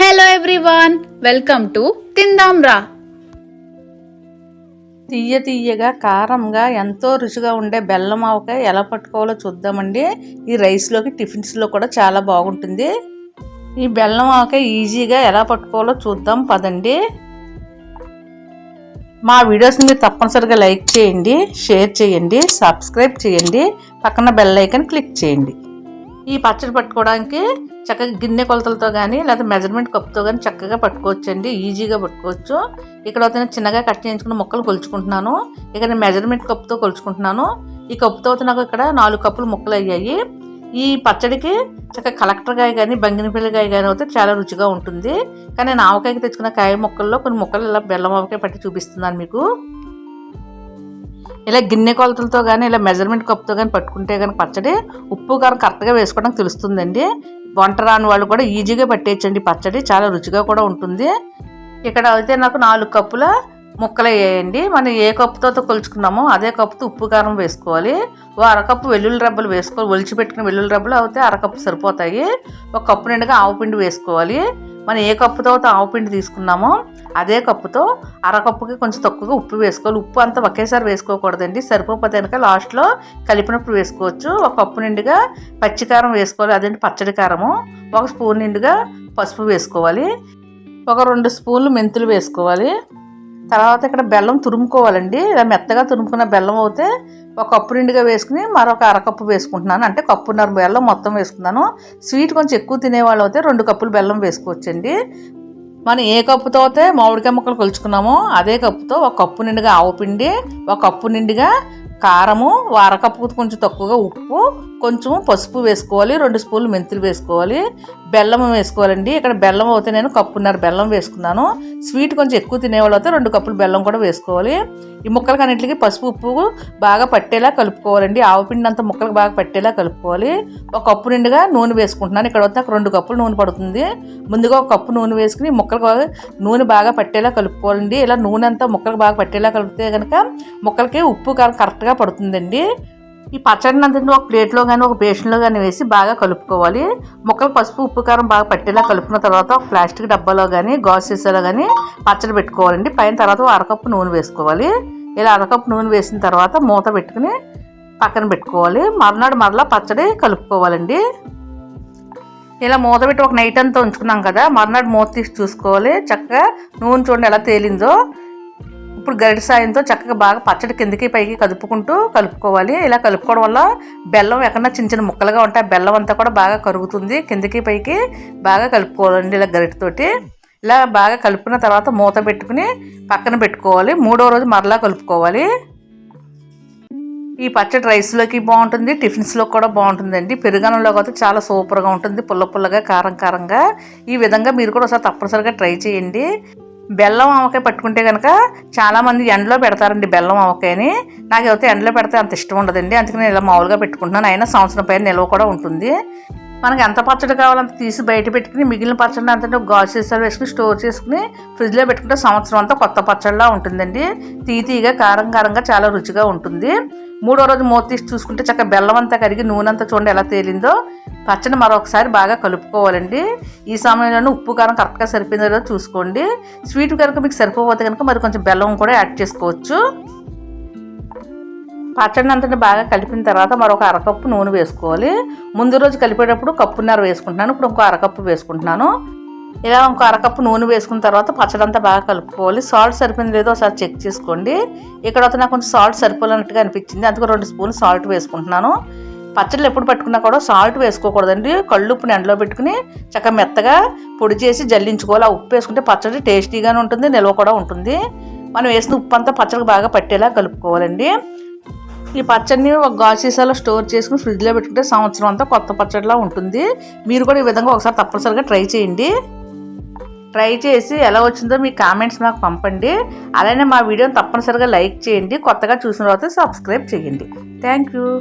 Hello everyone welcome to తిందాం రా తీయ తీయగా కారంగా ఎంతో రుచిగా ఉండే బెల్లం ఆవకాయ ఎలా పట్టుకోవాలో చూద్దామండి. ఈ రైస్లోకి టిఫిన్స్లో కూడా చాలా బాగుంటుంది. ఈ బెల్లం ఆవకాయ ఈజీగా ఎలా పట్టుకోవాలో చూద్దాం పదండి. మా వీడియోస్ని మీరు తప్పనిసరిగా లైక్ చేయండి షేర్ చేయండి సబ్స్క్రైబ్ చేయండి పక్కన బెల్ ఐకన్ క్లిక్ చేయండి. ఈ పచ్చడి పట్టుకోవడానికి చక్కగా గిన్నె కొలతలతో కానీ లేదా మెజర్మెంట్ కప్తో కానీ చక్కగా పట్టుకోవచ్చు అండి ఈజీగా పట్టుకోవచ్చు. ఇక్కడ అయితే నేను చిన్నగా కట్ చేయించుకున్న ముక్కలు కొలుచుకుంటున్నాను. ఇక్కడ నేను మెజర్మెంట్ కప్తో కొలుచుకుంటున్నాను. ఈ కప్పుతో అయితే నాకు ఇక్కడ నాలుగు కప్పులు ముక్కలు అయ్యాయి. ఈ పచ్చడికి చక్కగా కలెక్టర్ కాయ కానీ బంగినపల్లికాయ కానీ అయితే చాలా రుచిగా ఉంటుంది. కానీ నేను ఆవకాయకి తెచ్చుకున్న కాయ ముక్కల్లో కొన్ని ముక్కలు ఇలా బెల్లం ఆవకాయ పట్టి చూపిస్తున్నాను మీకు. ఇలా గిన్నె కొలతలతో కానీ ఇలా మెజర్మెంట్ కప్తో కానీ పట్టుకుంటే కానీ పచ్చడి ఉప్పు కారం కరెక్ట్గా వేసుకోవడం తెలుస్తుందండి. వంట రాని వాళ్ళు కూడా ఈజీగా పట్టేయచ్చండి పచ్చడి. చాలా రుచిగా కూడా ఉంటుంది. ఇక్కడ అయితే నాకు నాలుగు కప్పుల ముక్కలు వేయండి. మనం ఏ కప్పుతో కొలుచుకున్నామో అదే కప్పుతో ఉప్పు కారం వేసుకోవాలి. ఓ అరకప్పు వెల్లుల్లి రబ్బలు వేసుకోవాలి ఒలిచిపెట్టుకున్న వెల్లుల్లి రబ్బలు అయితే అరకప్పు సరిపోతాయి. ఒక కప్పు నిండుగా ఆవుపిండి వేసుకోవాలి. మనం ఏ కప్పుతో అయితే తీసుకున్నామో అదే కప్పుతో అరకప్పుకి కొంచెం తక్కువగా ఉప్పు వేసుకోవాలి. ఉప్పు అంతా ఒకేసారి వేసుకోకూడదండి. సరిపోతే కనుక లాస్ట్లో కలిపినప్పుడు వేసుకోవచ్చు. ఒక కప్పు నిండుగా పచ్చికారం వేసుకోవాలి. అదేంటి పచ్చడి కారము. ఒక స్పూన్ నిండుగా పసుపు వేసుకోవాలి. ఒక రెండు స్పూన్లు మెంతులు వేసుకోవాలి. తర్వాత ఇక్కడ బెల్లం తురుముకోవాలండి. ఇలా మెత్తగా తురుముకున్న బెల్లం అయితే ఒక కప్పు నిండుగా వేసుకుని మరొక అరకప్పు వేసుకుంటున్నాను. అంటే కప్పున్నర బెల్లం మొత్తం వేసుకున్నాను. స్వీట్ కొంచెం ఎక్కువ తినేవాళ్ళు అయితే రెండు కప్పులు బెల్లం వేసుకోవచ్చండి. మనం ఏ కప్పుతో అయితే మామిడికాయ ముక్కలు కొలుచుకున్నామో అదే కప్పుతో ఒక కప్పు నిండుగా ఆవుపిండి ఒక కప్పు నిండుగా కారము అరకప్పు కొంచెం తక్కువగా ఉప్పు కొంచెం పసుపు వేసుకోవాలి రెండు స్పూన్లు మెంతులు వేసుకోవాలి. బెల్లం వేసుకోవాలండి. ఇక్కడ బెల్లం అయితే నేను కప్పున్నర బెల్లం వేసుకున్నాను. స్వీట్ కొంచెం ఎక్కువ తినేవాళ్ళు అయితే రెండు కప్పులు బెల్లం కూడా వేసుకోవాలి. ఈ ముక్కలకి అన్నింటికి పసుపు ఉప్పు బాగా పట్టేలా కలుపుకోవాలండి. ఆవు పిండి అంతా ముక్కలకు బాగా పట్టేలా కలుపుకోవాలి. ఒక కప్పు నిండుగా నూనె వేసుకుంటున్నాను. ఇక్కడ వస్తే రెండు కప్పులు నూనె పడుతుంది. ముందుగా ఒక కప్పు నూనె వేసుకుని ముక్కలకు నూనె బాగా పట్టేలా కలుపుకోవాలండి. ఇలా నూనె అంతా ముక్కలకు బాగా పట్టేలా కలిపితే కనుక ముక్కలకి ఉప్పు కారం కరెక్ట్గా పడుతుందండి. ఈ పచ్చడిని అంతా ఒక ప్లేట్లో కానీ ఒక బేషన్లో కానీ వేసి బాగా కలుపుకోవాలి. ముక్కలు పసుపు ఉప్పు కారం బాగా పట్టేలా కలుపుకున్న తర్వాత ఒక ప్లాస్టిక్ డబ్బాలో కానీ గాజు సీసాలో కానీ పచ్చడి పెట్టుకోవాలండి. పైన తర్వాత అరకప్పు నూనె వేసుకోవాలి. ఇలా అరకప్పు నూనె వేసిన తర్వాత మూత పెట్టుకుని పక్కన పెట్టుకోవాలి. మర్నాడు మరలా పచ్చడి కలుపుకోవాలండి. ఇలా మూత పెట్టి ఒక నైట్ అంతా ఉంచుకున్నాం కదా మర్నాడు మూత తీసి చూసుకోవాలి. చక్కగా నూనె చూడండి ఎలా తేలిందో. ఇప్పుడు గరిట సాయంతో చక్కగా బాగా పచ్చడి కిందకి పైకి కలుపుకుంటూ కలుపుకోవాలి. ఇలా కలుపుకోవడం వల్ల బెల్లం ఎక్కడన్నా చిన్న చిన్న ముక్కలుగా ఉంటాయి. బెల్లం అంతా కూడా బాగా కరుగుతుంది. కిందకి పైకి బాగా కలుపుకోవాలండి ఇలా గరిటతోటి ఇలా బాగా కలుపుకున్న తర్వాత మూత పెట్టుకుని పక్కన పెట్టుకోవాలి. మూడో రోజు మరలా కలుపుకోవాలి. ఈ పచ్చడి రైస్లోకి బాగుంటుంది. టిఫిన్స్లో కూడా బాగుంటుందండి. పెరుగనంలో అయితే చాలా సూపర్గా ఉంటుంది. పుల్ల పుల్లగా కారం కారంగా. ఈ విధంగా మీరు కూడా ఒకసారి తప్పనిసరిగా ట్రై చేయండి. బెల్లం ఆవకాయ పట్టుకుంటే కనుక చాలామంది ఎండలో పెడతారండి బెల్లం ఆవకాయని. నాకైతే ఎండలో పెడితే అంత ఇష్టం ఉండదండి. అందుకని నేను ఇలా మామూలుగా పెట్టుకుంటున్నాను. అయినా సంవత్సరం పైన నిల్వ కూడా ఉంటుంది. మనకి ఎంత పచ్చడి కావాలంత తీసి బయట పెట్టుకుని మిగిలిన పచ్చడి అంతా గాజు సీసాలు వేసుకుని స్టోర్ చేసుకుని ఫ్రిడ్జ్లో పెట్టుకుంటే సంవత్సరం అంతా కొత్త పచ్చడిలా ఉంటుందండి. తీతీగా కారం కారంగా చాలా రుచిగా ఉంటుంది. మూడో రోజు మూత తీసి చూసుకుంటే చక్కగా బెల్లం అంతా కరిగి నూనె అంతా చూడండి ఎలా తేలిందో. పచ్చడి మరొకసారి బాగా కలుపుకోవాలండి. ఈ సమయంలోనే ఉప్పు కారం కరెక్ట్గా సరిపోయిందో చూసుకోండి. స్వీట్ కనుక మీకు సరిపోతే కనుక మరి కొంచెం బెల్లం కూడా యాడ్ చేసుకోవచ్చు. పచ్చడిని అంతటి బాగా కలిపిన తర్వాత మరొక అరకప్పు నూనె వేసుకోవాలి. ముందు రోజు కలిపేటప్పుడు కప్పున్నర వేసుకుంటున్నాను. ఇప్పుడు ఇంకో అరకప్పు వేసుకుంటున్నాను. ఇలా ఇంకో అరకప్పు నూనె వేసుకున్న తర్వాత పచ్చడి అంతా బాగా కలుపుకోవాలి. సాల్ట్ సరిపోయింది లేదో ఒకసారి చెక్ చేసుకోండి. ఇక్కడ నాకు కొంచెం సాల్ట్ సరిపోలేనట్టుగా అనిపించింది. అందుకు రెండు స్పూన్లు సాల్ట్ వేసుకుంటున్నాను. పచ్చళ్ళు ఎప్పుడు పట్టుకున్నా కూడా సాల్ట్ వేసుకోకూడదండి. కళ్ళు ఉప్పుని ఎండలో పెట్టుకుని చక్కగా మెత్తగా పొడి చేసి జల్లించుకోవాలి. ఆ ఉప్పు వేసుకుంటే పచ్చడి టేస్టీగానే ఉంటుంది నిల్వ కూడా ఉంటుంది. మనం వేసిన ఉప్పు అంతా పచ్చడికి బాగా పట్టేలా కలుపుకోవాలండి. ఈ పచ్చడిని ఒక గాజు సీసాలో స్టోర్ చేసుకుని ఫ్రిడ్జ్లో పెట్టుకుంటే సంవత్సరం అంతా కొత్త పచ్చడిలా ఉంటుంది. మీరు కూడా ఈ విధంగా ఒకసారి తప్పనిసరిగా ట్రై చేయండి. ట్రై చేసి ఎలా వచ్చిందో మీ కామెంట్స్ నాకు పంపండి. అలానే మా వీడియోని తప్పనిసరిగా లైక్ చేయండి. కొత్తగా చూసిన తర్వాత సబ్స్క్రైబ్ చేయండి. Thank you.